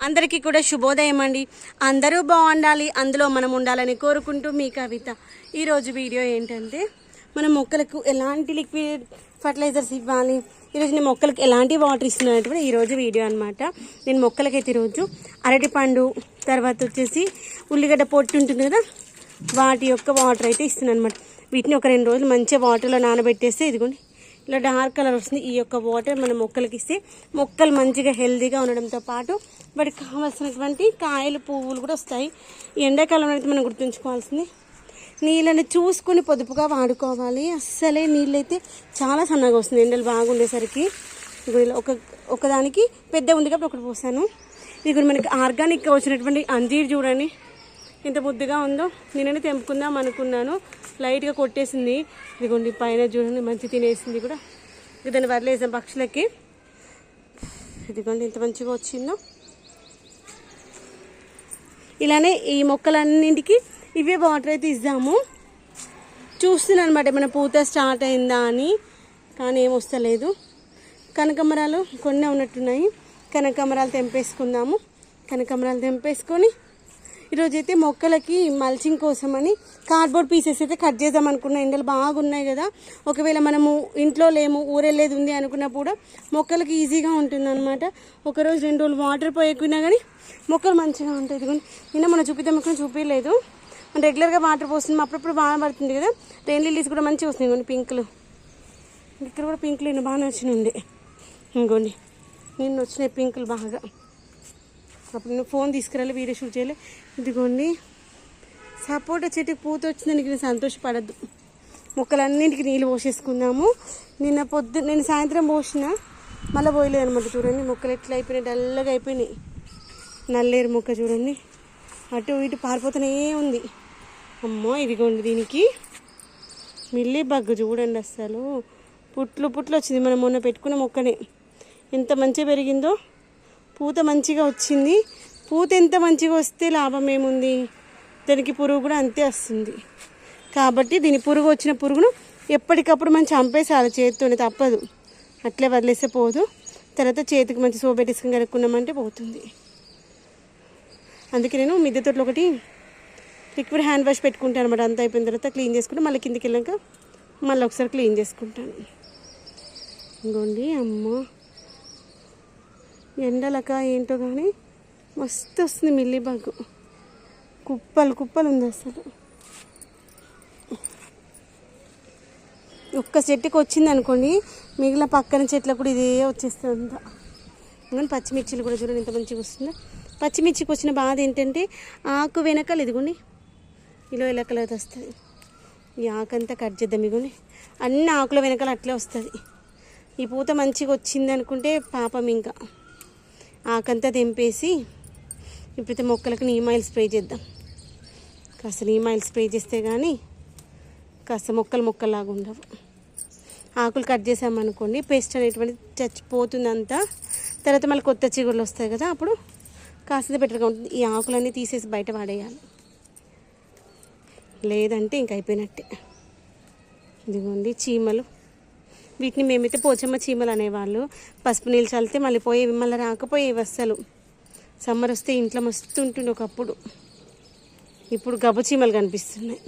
అందరికీ కూడా శుభోదయం అండి. అందరూ బాగుండాలి అందులో మనం ఉండాలని కోరుకుంటూ మీ కవిత. ఈరోజు వీడియో ఏంటంటే మన మొక్కలకు ఎలాంటి లిక్విడ్ ఫర్టిలైజర్స్ ఇవ్వాలి? ఈరోజు నేను మొక్కలకు ఎలాంటి వాటర్ ఇస్తున్నటువంటి ఈరోజు వీడియో అనమాట నేను మొక్కలకైతే ఈరోజు అరటిపండు తర్వాత వచ్చేసి ఉల్లిగడ్డ పొట్టు ఉంటుంది కదా వాటి యొక్క వాటర్ అయితే ఇస్తున్నాను అనమాట వీటిని ఒక రెండు రోజులు మంచిగా వాటర్లో నానబెట్టేస్తే ఇదిగోండి. ఇలా డార్క్ కలర్ వస్తుంది. ఈ యొక్క వాటర్ మన మొక్కలకి ఇస్తే మొక్కలు మంచిగా హెల్దీగా ఉండడంతో పాటు వాటికి కావాల్సినటువంటి కాయలు పువ్వులు కూడా వస్తాయి. ఎండాకాలం ఎండాకాలంలో అయితే మనం గుర్తుంచుకోవాల్సింది నీళ్ళని చూసుకొని పొదుపుగా వాడుకోవాలి. అస్సలే నీళ్ళు అయితే చాలా సన్నగా వస్తుంది. ఎండలు బాగుండేసరికి ఇప్పుడు ఇలా ఒక ఒకదానికి పెద్ద ఉంది కాబట్టి ఒకటి పోసాను. ఇది మనకి ఆర్గానిక్గా వచ్చినటువంటి అంజీర్ చూడండి. ఎంత ముద్దుగా ఉందో నేననే తెంపుకుందాం అనుకున్నాను. లైట్గా కొట్టేసింది. ఇదిగోండి పైన చూడండి మంచి తినేసింది కూడా. ఇక దాన్ని వదిలేసాం పక్షులకి. ఇదిగోండి ఎంత మంచిగా వచ్చిందో. ఇలానే ఈ మొక్కలన్నింటికి ఇవే వాటర్ అయితే ఇద్దాము. చూస్తున్నాను అనమాట ఏమైనా పూత స్టార్ట్ అయిందా అని. కానీ ఏం వస్తలేదు. కనకమరాలు కొన్ని ఉన్నట్టున్నాయి. కనకమరాలు తెంపేసుకుందాము. కనకమరాలు తెంపేసుకొని ఈరోజైతే మొక్కలకి మల్చింగ్ కోసమని కార్డ్బోర్డ్ పీసెస్ అయితే కట్ చేద్దాం అనుకున్నా. ఎండలు బాగున్నాయి కదా. ఒకవేళ మనము ఇంట్లో లేము ఊరెళ్ళేది ఉంది అనుకున్నప్పుడు మొక్కలకి ఈజీగా ఉంటుంది అనమాట ఒకరోజు రెండు రోజులు వాటర్ పోయకున్నా కానీ మొక్కలు మంచిగా ఉంటాయి. ఇదిగోండి. నిన్న మనం చూపిద్దాం మొక్కలు చూపించలేదు మనం రెగ్యులర్గా వాటర్ పోస్తుంది. అప్పుడప్పుడు బాగా పడుతుంది కదా. రెయిన్ లిల్లీస్ కూడా మంచిగా వస్తున్నాయి. కొన్ని పింకులు. ఇక్కడ కూడా పింకులు నిన్న బాగా వచ్చినాయి ఇంకోండి నిన్న వచ్చినాయి పింకులు బాగా. అప్పుడు నేను ఫోన్ తీసుకురాలే వీడియో షూట్ చేయలే. ఇదిగోండి. సపోటా చెట్టుకి పూత వచ్చిందానికి నేను సంతోషపడద్దు. మొక్కలన్నింటికి నీళ్ళు పోసేసుకున్నాము నిన్న పొద్దు నేను సాయంత్రం పోసిన. మళ్ళీ పోయలేదు అనమాట చూడండి. మొక్కలు ఎట్లా అయిపోయినాయి డల్లగా అయిపోయినాయి. నల్లేరు మొక్క చూడండి. అటు ఇటు పారిపోతూనే ఉంది. అమ్మో ఇదిగోండి దీనికి. మిల్లీ బగ్గు చూడండి అసలు పుట్లు పుట్లు వచ్చింది. మనం మొన్న పెట్టుకున్న మొక్కనే. ఎంత మంచిగా పెరిగిందో. పూత మంచిగా వచ్చింది. పూత ఎంత మంచిగా వస్తే లాభం ఏముంది? దానికి పురుగు కూడా అంతే వస్తుంది. కాబట్టి దీని పురుగు వచ్చిన పురుగును ఎప్పటికప్పుడు మనం చంపేసాలి చేతితోనే తప్పదు. అట్లే వదిలేస్తే పోదు. తర్వాత చేతికి మంచి సోప్ కనుక్కున్నామంటే పోతుంది. అందుకే నేను మిద్దె తోటలో ఒకటి లిక్విడ్ హ్యాండ్ వాష్ పెట్టుకుంటాను అనమాట అంతా అయిపోయిన తర్వాత క్లీన్ చేసుకుంటే. మళ్ళీ కిందికి వెళ్ళాక మళ్ళీ ఒకసారి క్లీన్ చేసుకుంటాను. ఇంకోండి అమ్మ. ఎండలక ఏంటో కానీ మస్తు వస్తుంది మిల్లీ కుప్పలు కుప్పలు ఉంది అసలు. ఒక్క చెట్టుకి వచ్చింది అనుకోండి మిగిలిన పక్కన చెట్లకు కూడా ఇదే వచ్చేస్తుంది అంతా కానీ పచ్చిమిర్చిలు కూడా చూడండి ఎంత మంచిగా వస్తుందో. పచ్చిమిర్చికి వచ్చిన బాధ ఏంటంటే ఆకు వెనకాల ఇదిగోండి ఇలా ఇలా కలర్ వస్తుంది. ఈ ఆకంతా కట్ చేద్దాం ఇదిగోండి అన్ని ఆకుల వెనకాల అట్లే వస్తుంది. ఈ పూత మంచిగా వచ్చింది అనుకుంటే పాపం ఇంకా. ఆకంతా తెంపేసి ఇప్పుడైతే మొక్కలకు నీమ్ ఆయిల్ స్ప్రే చేద్దాం. కాస్త నీమ్ ఆయిల్ స్ప్రే చేస్తే కానీ కాస్త మొక్కలు మొక్కలాగా ఉండవు. ఆకులు కట్ చేసామనుకోండి పేస్ట్ అనేటువంటి చచ్చిపోతుంది అంతా తర్వాత మళ్ళీ కొత్త చిగుళ్ళు వస్తాయి కదా అప్పుడు కాస్త బెటర్గా ఉంటుంది. ఈ ఆకులన్నీ తీసేసి బయట పడేయాలి లేదంటే ఇంక అయిపోయినట్టే. ఇదిగోండి చీమలు. వీటిని మేమైతే పోచమ్మ చీమలు అనేవాళ్ళు. పసుపు నీళ్ళు చల్లితే మళ్ళీ పోయేవి మళ్ళీ రాకపోయేవి అస్సలు. సమ్మర్ వస్తే ఇంట్లో మస్తు ఉంటుండే ఒకప్పుడు. ఇప్పుడు గబ్బు చీమలు కనిపిస్తున్నాయి.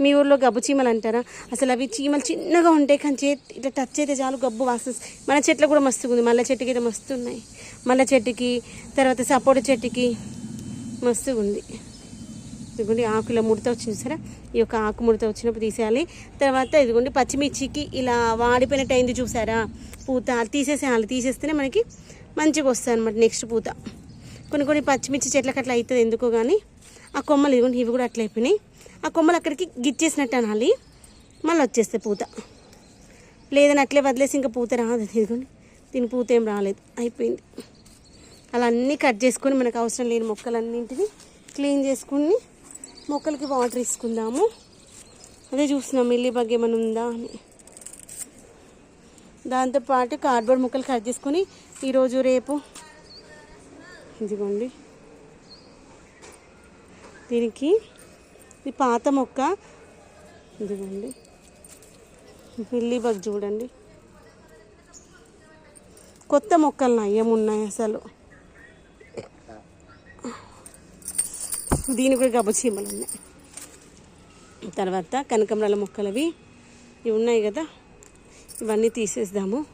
మీ ఊర్లో గబ్బు చీమలు అంటారా? అసలు అవి చీమలు చిన్నగా ఉంటాయి కానీ చేతి ఇట్లా టచ్ అయితే చాలు గబ్బు వాసన. మన చెట్లు కూడా మస్తుగా ఉంది. మల్లె చెట్టుకి అయితే మస్తు ఉన్నాయి. మల్లె చెట్టుకి తర్వాత సపోటా చెట్టుకి మస్తుగా ఉంది. ఇదిగోండి ఆకుల ముడత వచ్చింది సరే. ఈ యొక్క ఆకు ముడత వచ్చినప్పుడు తీసేయాలి. తర్వాత ఇదిగోండి పచ్చిమిర్చికి ఇలా వాడిపోయినట్టు అయింది చూసారా? పూత అది తీసేసేయాలి. తీసేస్తేనే మనకి మంచిగా వస్తుంది అనమాట నెక్స్ట్ పూత. కొన్ని కొన్ని పచ్చిమిర్చి చెట్లకి అట్లా అవుతుంది ఎందుకో కానీ ఆ కొమ్మలు ఇదిగోండి ఇవి కూడా అట్లా అయిపోయినాయి. ఆ కొమ్మలు అక్కడికి గిచ్చేసినట్టు అనాలి. మళ్ళీ వచ్చేస్తాయి పూత. లేదని అట్లే వదిలేసి ఇంకా పూత రాదు. ఇదిగోండి దీని పూత ఏం రాలేదు. అయిపోయింది. అలా అన్నీ కట్ చేసుకొని మనకు అవసరం లేని మొక్కలన్నింటినీ క్లీన్ చేసుకుని మొక్కలకి వాటర్ ఇసుకుందాము. అదే చూస్తున్నాం మిల్లీ బగ్ ఏమైనా ఉందా అని. దాంతోపాటు కార్డ్బోర్డ్ ముక్కలు కట్ చేసుకొని ఈరోజు రేపు ఇదిగోండి. దీనికి ఇది పాత మొక్క ఇదిగోండి. మిల్లీ బగ్ చూడండి. కొత్త మొక్కలు నయ్యం ఉన్నాయి అసలు. దీని కూడా గబ్బు చీమలు ఉన్నాయి తర్వాత కనకంబరాల మొక్కలవి ఇవి ఉన్నాయి కదా. ఇవన్నీ తీసేద్దాము.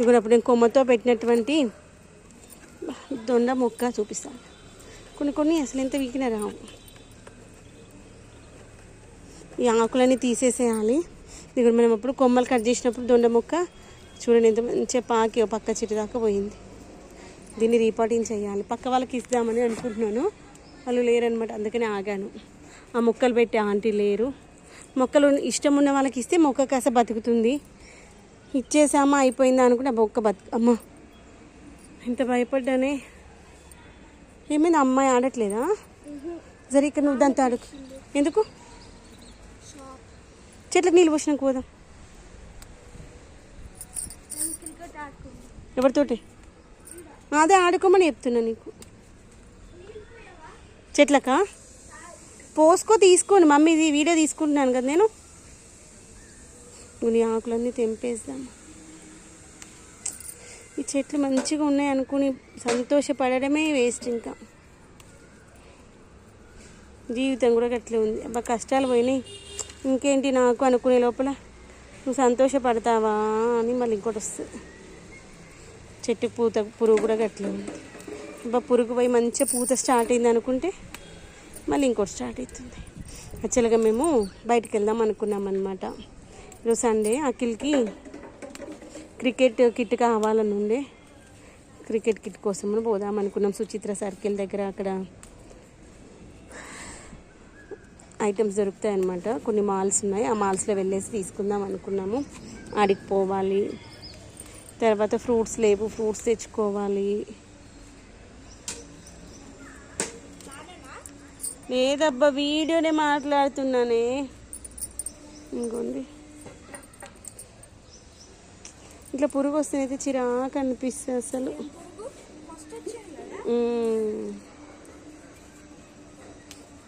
ఇప్పుడు అప్పుడు నేను కొమ్మతో పెట్టినటువంటి దొండ మొక్క చూపిస్తాను. కొన్ని కొన్ని అసలు ఎంత వీకినా రావు. ఈ ఆకులన్నీ తీసేసేయాలి. ఇక్కడ మనం అప్పుడు కొమ్మలు కట్ చేసినప్పుడు దొండ మొక్క చూడండి ఎంత మంచిగా పాకి పక్క చెట్టు దాకా పోయింది. దీన్ని రీపాటింగ్ చేయాలి పక్క వాళ్ళకి ఇద్దామని అనుకుంటున్నాను. వాళ్ళు లేరనమాట అందుకనే ఆగాను. ఆ మొక్కలు పెట్టి ఆంటీ లేరు. మొక్కలు ఇష్టం ఉన్న వాళ్ళకి ఇస్తే మొక్క కాస బతుకుతుంది. ఇచ్చేసామా అయిపోయిందా అనుకుంటే ఆ మొక్క బతుకు అమ్మ ఎంత భయపడ్డానే. ఏమైంది? అమ్మాయి ఆడట్లేదా? సరే ఇక్కడ నువ్వు దాంతో ఆడుకు ఎందుకు? చెట్లకు నీళ్ళు పోసినాక పోదాం. ఎవరితోటి? అదే ఆడుకోమని చెప్తున్నా నీకు. చెట్లకా? పోసుకో తీసుకోండి మమ్మీ ఇది వీడియో తీసుకుంటున్నాను కదా నేను. నీ ఆకులన్నీ తెంపేద్దాం. ఈ చెట్లు మంచిగా ఉన్నాయి అనుకుని సంతోషపడడమే వేస్ట్ ఇంకా. జీవితం కూడా అట్లే ఉంది. అబ్బా కష్టాలు పోయినాయి. ఇంకేంటి నాకు అనుకునే లోపల? నువ్వు సంతోషపడతావా అని మళ్ళీ ఇంకోటి వస్తుంది. చెట్టు పూత పురుగు కూడా గట్లే ఉంది. పురుగు పోయి మంచిగా పూత స్టార్ట్ అయింది అనుకుంటే మళ్ళీ ఇంకోటి స్టార్ట్ అవుతుంది. యాక్చువల్గా మేము బయటికి వెళ్దాం అనుకున్నాం అనమాట ఈరోజు సండే అఖిల్కి క్రికెట్ కిట్ కావాలని ఉండే. క్రికెట్ కిట్ కోసం పోదాం అనుకున్నాం. సుచిత్ర సర్కిల్ దగ్గర అక్కడ ఐటమ్స్ దొరుకుతాయి అన్నమాట. కొన్ని మాల్స్ ఉన్నాయి. ఆ మాల్స్లో వెళ్ళేసి తీసుకుందాం అనుకున్నాము. ఆడికి పోవాలి. తర్వాత ఫ్రూట్స్ లేవు. ఫ్రూట్స్ తెచ్చుకోవాలి. లేదబ్బా వీడియోనే మాట్లాడుతున్నానే. ఇంకోండి. ఇట్లా పురుగు వస్తేనైతే చిరాకు అనిపిస్తుంది అసలు.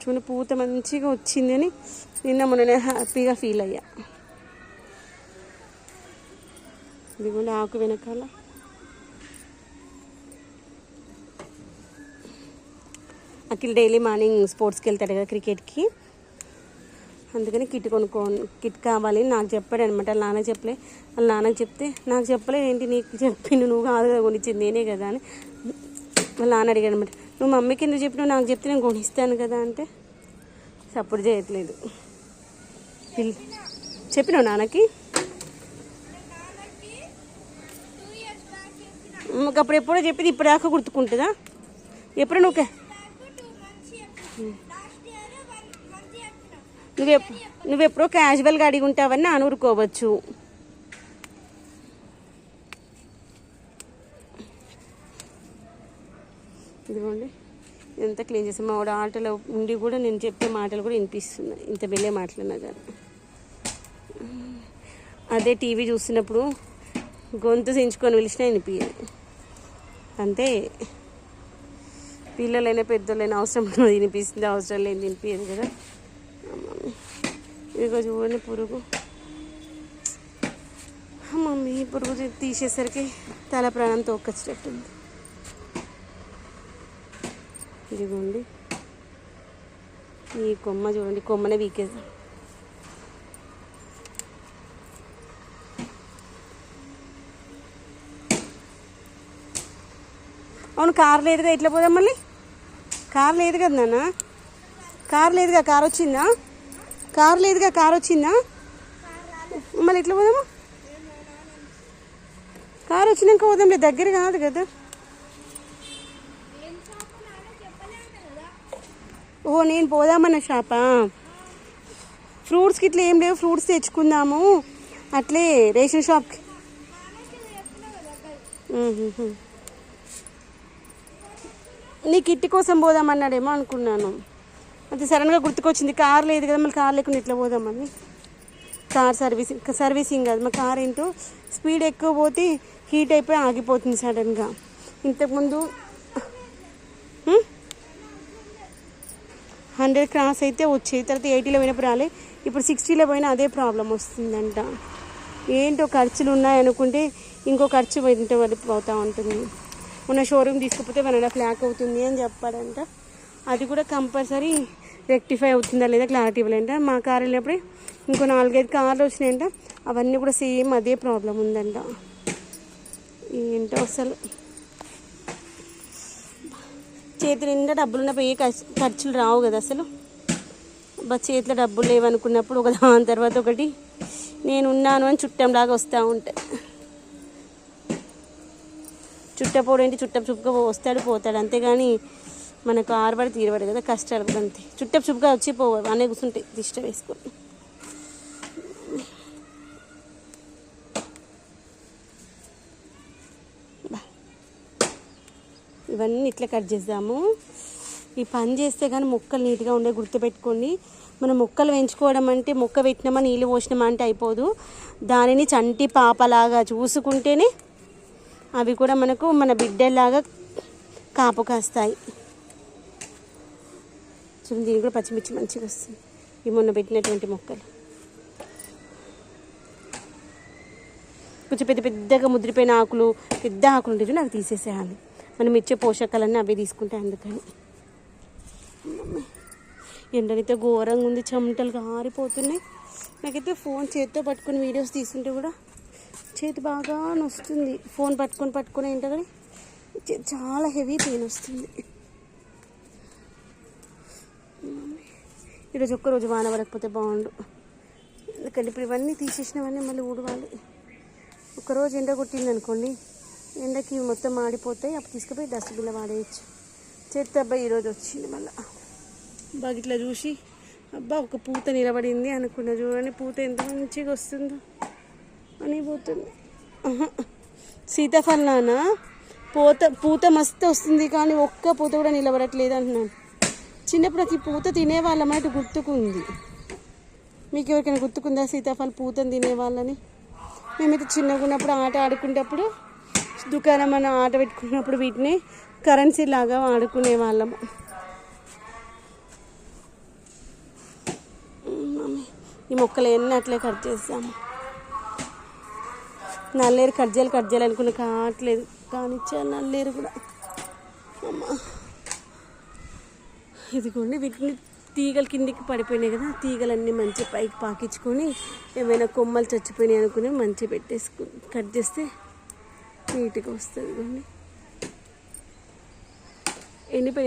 చూడండి పూత మంచిగా వచ్చిందని నిన్న మొన్న హ్యాపీగా ఫీల్ అయ్యా. ఇదిగోండి ఆకు వెనకాల. అఖిల్ డైలీ మార్నింగ్ స్పోర్ట్స్కి వెళ్తాడు కదా క్రికెట్కి. అందుకని కిట్ కొనుక్కో కిట్ కావాలి. నాకు చెప్పాడు అనమాట వాళ్ళ నాన్న చెప్పలే. వాళ్ళ నాన్నకి చెప్తే నాకు చెప్పలేదు ఏంటి నీకు చెప్పిండు? నువ్వు కాదు కదా కొనిచ్చింది నేనే కదా అని వాళ్ళ నాన్న అడిగాడు అనమాట నువ్వు మమ్మీకి ఎందుకు చెప్పినావు? నాకు చెప్తే నేను కొనిస్తాను కదా అంటే సపోర్ట్ చేయట్లేదు. చెప్పినావు నాన్నకి? అప్పుడు ఎప్పుడో చెప్పింది ఇప్పుడు దాకా గుర్తుకుంటుందా? ఎప్పుడు నువ్వు మంత్స్ నువ్వెప్పుడో క్యాజువల్గా అడిగి ఉంటావని అనుకోవచ్చు ఇదిగోండి. ఎంత క్లీన్ చేసాం మా వాడు ఆటలో ఉండి కూడా నేను చెప్పే మాటలు కూడా వినిపిస్తున్నాయి. ఇంత వెళ్ళే మాట్లాడినా కానీ. అదే టీవీ చూస్తున్నప్పుడు గొంతు సించుకొని పిలిచినా వినిపించదు అంతే. పిల్లలైనా పెద్దలైనా అవసరం తినిపిస్తుంది అవసరం లేని తినిపించదు కదా. ఇదిగో చూడండి పురుగు. మమ్మీ ఈ పురుగు తీసేసరికి తల ప్రాణం తోకొచ్చేటట్టుంది. ఇదిగోండి. ఈ కొమ్మ చూడండి కొమ్మనే వీకేద్దాం. అవును కార్ లేదుగా ఎట్లా పోదాం మళ్ళీ? కార్ లేదు కదా నాన్న? కార్ లేదుగా కార్ వచ్చిందా? కార్ లేదుగా కార్ వచ్చిందా? మళ్ళీ ఎట్లా పోదాము? కార్ వచ్చినాక పోదాంలే దగ్గర కాదు కదా. ఓ నేను పోదామన్న షాపా? ఫ్రూట్స్కి ఇట్లా ఏం లేవు ఫ్రూట్స్ తెచ్చుకుందాము. అట్లే రేషన్ షాప్కి నీకు చెప్పిన నీ కిట్టి కోసం పోదామన్నాడేమో అనుకున్నాను. అది సడన్గా గుర్తుకొచ్చింది. కార్ లేదు కదా మళ్ళీ కార్ లేకుండా ఇట్లా పోదామని. కార్ సర్వీసింగ్ సర్వీసింగ్ కాదు. మా కార్ ఏంటో స్పీడ్ ఎక్కువ పోతే హీట్ అయిపోయి ఆగిపోతుంది సడన్గా. ఇంతకుముందు హండ్రెడ్ క్రాస్ అయితే వచ్చేది. తర్వాత ఎయిటీలో పోయినప్పుడు రాలే. ఇప్పుడు సిక్స్టీలో పోయినా అదే ప్రాబ్లం వస్తుందంట. ఏంటో ఖర్చులు ఉన్నాయనుకుంటే ఇంకో ఖర్చు వెంట వెళ్ళిపోతూ ఉంటుంది. ఉన్న షోరూమ్ తీసుకుపోతే వన్ అండ్ హాఫ్ ల్యాక్ అవుతుంది అని చెప్పాడంట. అది కూడా కంపల్సరీ రెక్టిఫై అవుతుందా లేదా క్లారిటీ ఇవ్వలేంట మా కార్ వెళ్ళినప్పుడే ఇంకో నాలుగైదు కార్లు వచ్చినాయంట. అవన్నీ కూడా సేమ్ అదే ప్రాబ్లం ఉందంట. ఏంటో అసలు. చేతి నిండా డబ్బులున్న ఏ ఖర్చు- ఖర్చులు రావు కదా అసలు. బా చేతిలో డబ్బులు లేవనుకున్నప్పుడు ఒక దాని తర్వాత ఒకటి నేను ఉన్నాను అని చుట్టంలాగా వస్తూ ఉంటాయి చుట్టపోడు ఏంటి చుట్టపు చుప్పుగా వస్తాడు పోతాడు. అంతేగాని మనకు ఆరబడి తీరబడి కదా కష్టాలు అంతే. చుట్టపు చుప్పుగా వచ్చి పోవాలి అనే కూర్చుంటాయి దిష్ట వేసుకొని ఇవన్నీ ఇట్లా కట్ చేద్దాము. ఈ పని చేస్తే కానీ మొక్కలు నీట్గా ఉండే గుర్తుపెట్టుకోండి. మనం మొక్కలు పెంచుకోవడం అంటే మొక్క పెట్టినామా నీళ్ళు పోసినామా అంటే అయిపోదు. దానిని చంటి పాపలాగా చూసుకుంటేనే అవి కూడా మనకు మన బిడ్డలాగా కాపు కాస్తాయి. చూడండి దీనికి కూడా పచ్చిమిర్చి మంచిగా వస్తుంది. ఇవి మొన్న పెట్టినటువంటి మొక్కలు. కొంచెం పెద్ద పెద్దగా ముద్రిపోయిన ఆకులు పెద్ద ఆకులు ఉండేవి నాకు తీసేసేయాలి. మనం ఇచ్చే పోషకాలన్నీ అవి తీసుకుంటాయి అందుకని. ఎండనైతే ఘోరంగా ఉంది చెమటలు ఆరిపోతున్నాయి నాకైతే ఫోన్ చేతితో పట్టుకుని వీడియోస్ తీసుకుంటే కూడా చేతి బాగా నొస్తుంది. ఫోన్ పట్టుకొని పట్టుకొని ఏంటో కానీ చాలా హెవీ పెయిన్ వస్తుంది. ఈరోజు ఒక్కరోజు వాన పడకపోతే బాగుండు. ఎందుకంటే ఇప్పుడు ఇవన్నీ తీసేసినవన్నీ మళ్ళీ ఊడవాలి. ఒకరోజు ఎండ కొట్టింది అనుకోండి ఎండకి మొత్తం మాడిపోతాయి అప్పుడు తీసుకుపోయి డస్ట్బిన్లో వాడేయచ్చు. చేతి అబ్బాయి ఈరోజు వచ్చింది మళ్ళీ. బాగా ఇట్లా చూసి అబ్బా ఒక పూత నిలబడింది అనుకున్న చూడండి పూత ఎంత మంచిగా వస్తుందో. అని పోతుంది సీతాఫలానా? పూత పూత మస్తు వస్తుంది కానీ ఒక్క పూత కూడా నిలబడట్లేదు అంటున్నాను. చిన్నప్పుడు అది పూత తినేవాళ్ళం అన్నట్టు గుర్తుకుంది? మీకు ఎవరికైనా గుర్తుకుందా సీతాఫలం పూతను తినేవాళ్ళని? మేమైతే చిన్నగా ఉన్నప్పుడు ఆట ఆడుకునేటప్పుడు దుకాణం మన ఆట పెట్టుకున్నప్పుడు వీటిని కరెన్సీ లాగా ఆడుకునే వాళ్ళము ఈ మొక్కలు ఎన్ని అట్లే కట్ చేస్తాము. నల్లేరు కట్ చేయాలి కట్ చేయాలి అనుకున్న. కావట్లేదు. కానిచ్చాను నల్లేరు కూడా. అమ్మా. ఇదిగోండి వీటిని తీగలు కిందికి పడిపోయినాయి కదా తీగలన్నీ మంచిగా పైకి పాకించుకొని ఏమైనా కొమ్మలు చచ్చిపోయినాయి అనుకుని మంచిగా పెట్టేసుకు కట్ చేస్తే నీట్గా వస్తుంది ఇదిగోండి. ఎండిపోయి